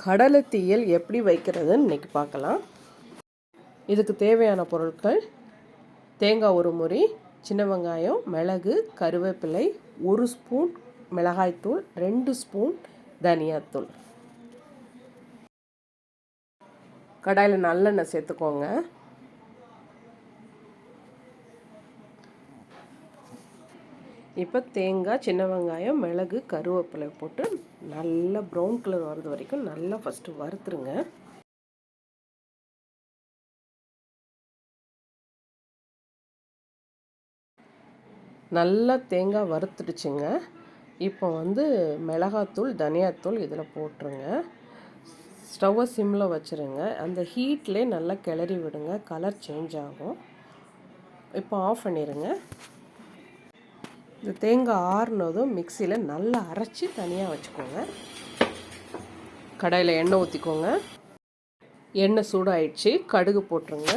கடலை தீயல் எப்படி வைக்கிறதுன்னு இன்றைக்கி பார்க்கலாம். இதுக்கு தேவையான பொருட்கள் தேங்காய் ஒரு முறி சின்ன வெங்காயம் மிளகு கருவேப்பிலை ஒரு ஸ்பூன் மிளகாய்த்தூள் ரெண்டு ஸ்பூன் தனியாத்தூள் கடாயில் நல்லெண்ணெய் சேர்த்துக்கோங்க. இப்போ தேங்காய் சின்ன வெங்காயம் மிளகு கருவேப்பிலை போட்டு நல்லா ப்ரௌன் கலர் வர்றது வரைக்கும் நல்லா ஃபஸ்ட்டு வறுத்துருங்க. நல்லா தேங்காய் வறுத்துடுச்சுங்க. இப்போ வந்து மிளகாத்தூள் தனியாத்தூள் இதில் போட்டுருங்க. ஸ்டவ்வை சிம்மில் வச்சுருங்க. அந்த ஹீட்லேயே நல்லா கிளறி விடுங்க. கலர் சேஞ்ச் ஆகும். இப்போ ஆஃப் பண்ணிடுங்க இந்த தேங்காய் ஆறுனதும் மிக்சியில் நல்லா அரைச்சி தனியாக வச்சுக்கோங்க. கடாயில் எண்ணெய் ஊற்றிக்கோங்க எண்ணெய் சூடாயிடுச்சு. கடுகு போட்டுருங்க.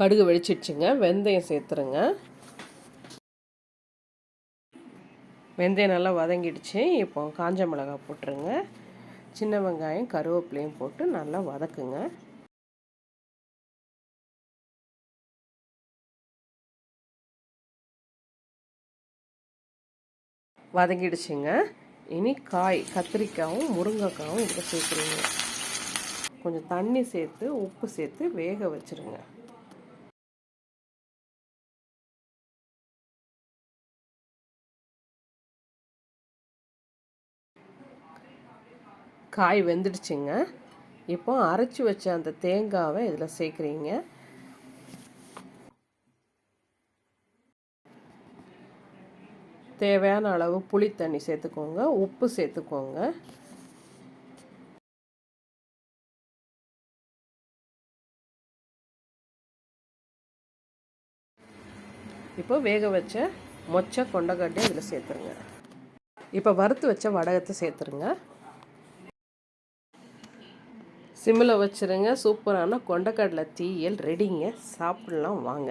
கடுகு வெடிச்சிடுச்சுங்க. வெந்தயம் சேர்த்துருங்க. வெந்தயம் நல்லா வதங்கிடுச்சு. இப்போ காஞ்ச மிளகாய் போட்டுருங்க. சின்ன வெங்காயம் கருவேப்பிலையும் போட்டு நல்லா வதக்குங்க. வதங்கிடுச்சுங்க. இனி காய் கத்திரிக்காயும் முருங்கைக்காயும் இதில் சேர்க்குறீங்க. கொஞ்சம் தண்ணி சேர்த்து உப்பு சேர்த்து வேக வச்சுருங்க. காய் வெந்துடுச்சுங்க. இப்போ அரைச்சி வச்ச அந்த தேங்காவை இதில் சேர்க்குறீங்க. தேவையான அளவு புளி தண்ணி சேர்த்துக்கோங்க உப்பு சேர்த்துக்கோங்க. இப்போ வேக வச்ச மொச்சை கொண்டக்கட்டையை இதில் சேர்த்துருங்க. இப்போ வறுத்து வச்ச வடகத்தை சேர்த்துருங்க. சிம்மில் வச்சுருங்க சூப்பரான கொண்டக்கடலை தீயல் ரெடிங்க சாப்பிட்லாம் வாங்க.